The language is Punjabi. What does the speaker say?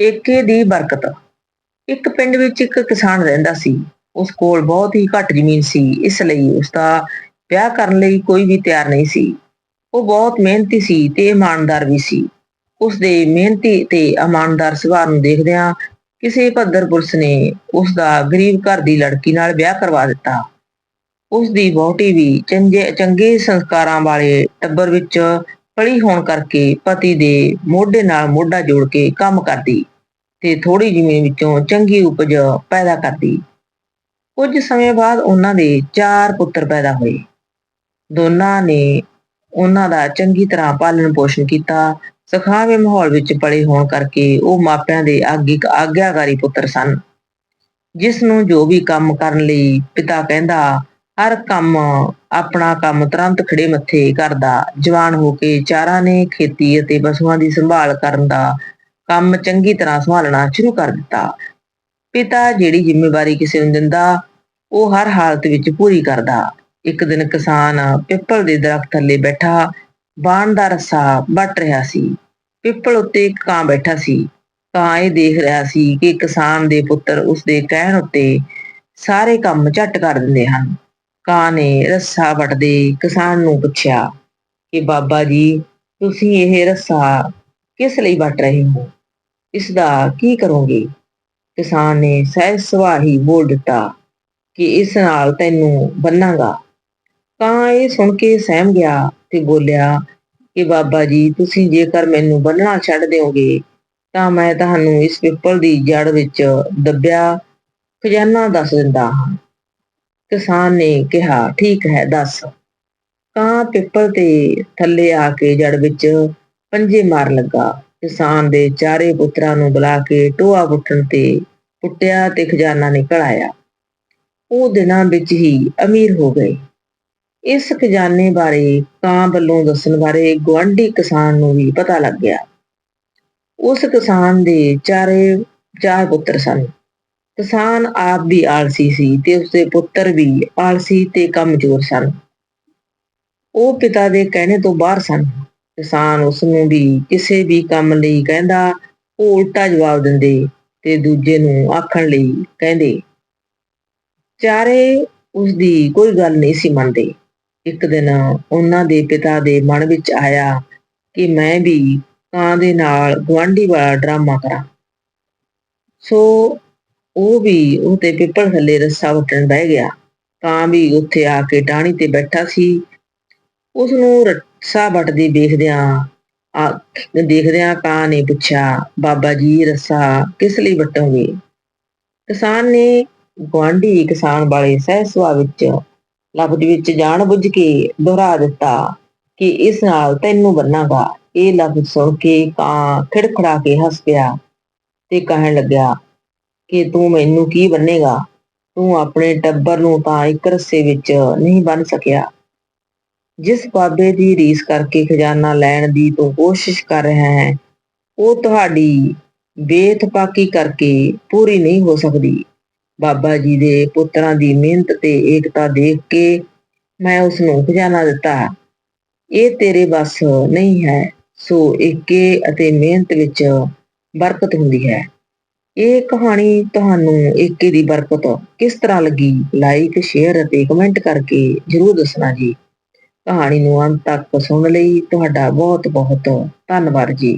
ਏਕੇ ਦੀ ਬਰਕਤ। ਇੱਕ ਪਿੰਡ ਵਿੱਚ ਇੱਕ ਕਿਸਾਨ ਰਹਿੰਦਾ ਸੀ। ਉਸ ਕੋਲ ਬਹੁਤ ਹੀ ਘੱਟ ਜ਼ਮੀਨ ਸੀ। ਇਸ ਲਈ ਉਸ ਦਾ ਵਿਆਹ ਕਰਨ ਲਈ ਕੋਈ ਵੀ ਤਿਆਰ ਨਹੀਂ ਸੀ। ਉਹ ਬਹੁਤ ਮਿਹਨਤੀ ਸੀ ਤੇ ਇਮਾਨਦਾਰ ਵੀ ਸੀ। ਉਸ ਦੇ ਮਿਹਨਤੀ ਤੇ ਇਮਾਨਦਾਰ ਸੁਭਾਅ ਨੂੰ ਦੇਖਦਿਆਂ ਕਿਸੇ ਭੱਦਰ ਪੁਰਸ਼ ਨੇ ਉਸ ਦਾ ਗਰੀਬ ਘਰ ਦੀ ਲੜਕੀ ਨਾਲ ਵਿਆਹ ਕਰਵਾ ਦਿੱਤਾ। ਉਸ ਦੀ ਵਹੁਟੀ ਵੀ ਚੰਗੇ ਚੰਗੇ ਸੰਸਕਾਰਾਂ ਵਾਲੇ ਟੱਬਰ ਵਿੱਚ ਪਲੀ ਹੋਣ ਕਰਕੇ ਪਤੀ ਦੇ ਮੋਢੇ ਨਾਲ ਮੋਢਾ ਜੋੜ ਕੇ ਕੰਮ ਕਰਦੀ ਤੇ ਥੋੜੀ ਜ਼ਮੀਨ ਵਿੱਚੋਂ ਚੰਗੀ ਉਪਜ ਪੈਦਾ ਕਰਦੀ। ਕੁਝ ਸਮੇਂ ਬਾਅਦ ਉਹਨਾਂ ਦੇ ਚਾਰ ਪੁੱਤਰ ਪੈਦਾ ਹੋਏ। ਦੋਨਾਂ ਨੇ ਉਹਨਾਂ ਦਾ ਚੰਗੀ ਤਰ੍ਹਾਂ ਪਾਲਣ ਪੋਸ਼ਣ ਕੀਤਾ, ਸਖਾਵੇਂ ਮਾਹੌਲ ਵਿੱਚ ਪਲੇ ਹੋਣ ਕਰਕੇ ਉਹ ਮਾਪਿਆਂ ਦੇ ਆਗਿਕ ਆਗਿਆਕਾਰੀ ਪੁੱਤਰ ਸਨ। ਜਿਸ ਨੂੰ ਜੋ ਵੀ ਕੰਮ ਕਰਨ ਲਈ ਪਿਤਾ ਕਹਿੰਦਾ ਹਰ ਕੰਮ ਆਪਣਾ ਕੰਮ ਤੁਰੰਤ ਖੜੇ ਮੱਥੇ ਕਰਦਾ, ਜਵਾਨ ਹੋ ਕੇ ਚਾਰਾਂ ਨੇ ਖੇਤੀ ਅਤੇ ਪਸ਼ੂਆਂ ਦੀ ਸੰਭਾਲ ਕਰਨ ਦਾ ਕੰਮ ਚੰਗੀ ਤਰ੍ਹਾਂ ਸੰਭਾਲਣਾ ਸ਼ੁਰੂ ਕਰ ਦਿੱਤਾ। ਪਿਤਾ ਜਿਹੜੀ ਜ਼ਿੰਮੇਵਾਰੀ ਕਿਸੇ ਨੂੰ ਦਿੰਦਾ, ਉਹ ਹਰ ਹਾਲਤ ਵਿੱਚ ਪੂਰੀ ਕਰਦਾ। ਇੱਕ ਦਿਨ ਕਿਸਾਨ ਪਿੱਪਲ ਦੇ ਦਰਖਤ ਥੱਲੇ ਬੈਠਾ, ਬਾਣ ਦਾ ਰੱਸਾ ਵੱਟ ਰਿਹਾ ਸੀ। ਪਿੱਪਲ ਉੱਤੇ ਇੱਕ ਕਾਂ ਬੈਠਾ ਸੀ। ਕਾਂ ਇਹ ਦੇਖ ਰਿਹਾ ਸੀ ਕਿ ਕਿਸਾਨ ਦੇ ਪੁੱਤਰ ਉਸ ਦੇ ਕਹਿਣ ਉੱਤੇ ਸਾਰੇ ਕੰਮ ਝੱਟ ਕਰ ਦਿੰਦੇ ਹਨ। ਕਾਂ ਨੇ ਰੱਸਾ ਵੱਟਦੇ ਕਿਸਾਨ ਨੂੰ ਪੁੱਛਿਆ ਕਿ ਬਾਬਾ ਜੀ, ਤੁਸੀਂ ਇਹ ਰੱਸਾ ਕਿਸ ਲਈ ਵੱਟ ਰਹੇ ਹੋ? ਇਸ ਦਾ ਕੀ ਕਰੋਗੇ? ਕਿਸਾਨ ਨੇ ਸਹਿਜ ਸੁਭਾਅ ਬੋਲ ਦਿੱਤਾ ਕਿ ਇਸ ਨਾਲ ਤੈਨੂੰ ਬੰਨਾਂਗਾ। ਕਾਂ ਇਹ ਸੁਣ ਕੇ ਸਹਿਮ ਗਿਆ ਤੇ ਬੋਲਿਆ ਕਿ ਬਾਬਾ ਜੀ, ਤੁਸੀਂ ਜੇਕਰ ਮੈਨੂੰ ਬੰਨਣਾ ਛੱਡ ਦਿਓਗੇ, ਤਾਂ ਮੈਂ ਤੁਹਾਨੂੰ ਇਸ ਪਿੱਪਲ ਦੀ ਜੜ ਵਿੱਚ ਦੱਬਿਆ ਖਜ਼ਾਨਾ ਦੱਸ ਦਿੰਦਾ ਹਾਂ। ਕਿਸਾਨ ਨੇ ਕਿਹਾ, ਠੀਕ ਹੈ, ਦੱਸ। ਕਾਂ ਪਿੱਪਲ ਤੇ ਥੱਲੇ ਆ ਕੇ ਜੜ ਵਿੱਚ ਪੰਜੇ ਮਾਰ ਲੱਗਾ। ਕਿਸਾਨ ਦੇ ਚਾਰੇ ਪੁੱਤਰਾਂ ਨੂੰ ਬੁਲਾ ਕੇ ਟੋਆ ਪੁੱਟਣ ਤੇ ਪੁੱਟਿਆ ਤੇ ਖਜ਼ਾਨਾ ਨਿਕਲ ਆਇਆ। ਉਹ ਦਿਨਾਂ ਵਿੱਚ ਹੀ ਅਮੀਰ ਹੋ ਗਏ। ਇਸ ਖਜ਼ਾਨੇ ਬਾਰੇ ਕਾਂ ਵੱਲੋਂ ਦੱਸਣ ਬਾਰੇ ਗਵਾਂਢੀ ਕਿਸਾਨ ਨੂੰ ਵੀ ਪਤਾ ਲੱਗ ਗਿਆ। ਉਸ ਕਿਸਾਨ ਦੇ ਚਾਰੇ ਚਾਰ ਪੁੱਤਰ ਸਨ। ਕਿਸਾਨ ਆਪ ਵੀ ਆਲਸੀ ਸੀ ਤੇ ਉਸਦੇ ਪੁੱਤਰ ਵੀ ਆਲਸੀ ਤੇ ਕਮਜ਼ੋਰ ਸਨ। ਉਹ ਪਿਤਾ ਦੇ ਕਹਿਣੇ ਤੋਂ ਬਾਹਰ ਸਨ। ਕਿਸਾਨ ਉਸ ਨੂੰ ਵੀ ਕਿਸੇ ਵੀ ਕੰਮ ਲਈ ਕਹਿੰਦਾ, ਉਹ ਉਲਟਾ ਜਵਾਬ ਦਿੰਦੇ ਤੇ ਦੂਜੇ ਨੂੰ ਆਖਣ ਲਈ ਕਹਿੰਦੇ, ਚਾਰੇ ਉਸ ਦੀ ਕੋਈ ਗੱਲ ਨਹੀਂ ਸੀ ਮੰਨਦੇ। ਇੱਕ ਦਿਨ ਉਹਨਾਂ ਦੇ ਪਿਤਾ ਦੇ ਮਨ ਵਿੱਚ ਆਇਆ ਕਿ ਮੈਂ ਵੀ ਕਾਂ ਦੇ ਨਾਲ ਗਵਾਂਢੀ ਵਾਲਾ ਡਰਾਮਾ ਕਰਾਂ। ਸੋ ਉਹ ਵੀ ਉਹਤੇ ਪਿੱਪਲ ਥੱਲੇ ਰੱਸਾ ਵਟਣ ਬਹਿ ਗਿਆ ਕਾਂ ਵੀ ਉੱਥੇ ਆ ਕੇ ਟਾਹਣੀ ਤੇ ਬੈਠਾ ਸੀ। ਉਸ ਨੂੰ ਰੱਸਾ ਵਟਦੀ ਦੇਖਦਿਆਂ ਆ, ਦੇਖਦਿਆਂ ਕਾਂ ਨੇ ਪੁੱਛਿਆ, ਬਾਬਾ ਜੀ, ਰੱਸਾ ਕਿਸ ਲਈ ਵਟੋਗੇ? ਕਿਸਾਨ ਨੇ ਗਵਾਂਢੀ ਕਿਸਾਨ ਵਾਲੇ ਸਹਿ ਵਿੱਚ, ਲਫ਼ਜ਼ ਵਿੱਚ ਜਾਣ ਬੁੱਝ ਕੇ ਦੁਹਰਾ ਦਿੱਤਾ ਕਿ ਇਸ ਨਾਲ ਤੈਨੂੰ ਬੰਨਾਗਾ ਇਹ ਲਫ਼ਜ਼ ਸੁਣ ਕੇ ਕਾਂ ਖਿੜਖੜਾ ਕੇ ਹੱਸ ਪਿਆ ਤੇ ਕਹਿਣ ਲੱਗਿਆ ਕਿ ਤੂੰ ਮੈਨੂੰ ਕੀ ਬੰਨੇਗਾ? ਤੂੰ ਆਪਣੇ ਟੱਬਰ ਨੂੰ ਤਾਂ ਇੱਕ ਰੱਸੇ ਵਿੱਚ ਨਹੀਂ ਬੰਨ ਸਕਿਆ। ਜਿਸ ਬਾਬੇ ਦੀ ਰੀਸ ਕਰਕੇ ਖਜ਼ਾਨਾ ਲੈਣ ਦੀ ਤੂੰ ਕੋਸ਼ਿਸ਼ ਕਰ ਰਿਹਾ ਹੈ, ਉਹ ਤੁਹਾਡੀ ਬੇਤਪਾਕੀ ਕਰਕੇ ਪੂਰੀ ਨਹੀਂ ਹੋ ਸਕਦੀ। ਬਾਬਾ ਜੀ ਦੇ ਪੁੱਤਰਾਂ ਦੀ ਮਿਹਨਤ ਤੇ ਏਕਤਾ ਦੇਖ ਕੇ ਮੈਂ ਉਸ ਨੂੰ ਖਜ਼ਾਨਾ ਦਿੱਤਾ। ਇਹ ਤੇਰੇ ਬਸ ਨਹੀਂ ਹੈ, ਸੋ ਏਕੇ ਅਤੇ ਮਿਹਨਤ ਵਿੱਚ ਬਰਕਤ ਹੁੰਦੀ ਹੈ। ਇਹ ਕਹਾਣੀ ਤੁਹਾਨੂੰ ਏਕੇ ਦੀ ਬਰਕਤ ਕਿਸ ਤਰ੍ਹਾਂ ਲੱਗੀ? ਲਾਈਕ ਸ਼ੇਅਰ ਅਤੇ ਕਮੈਂਟ ਕਰਕੇ ਜਰੂਰ ਦੱਸਣਾ ਜੀ। ਕਹਾਣੀ ਨੂੰ ਅੰਤ ਤੱਕ ਸੁਣਨ ਲਈ ਤੁਹਾਡਾ ਬਹੁਤ ਬਹੁਤ ਧੰਨਵਾਦ ਜੀ।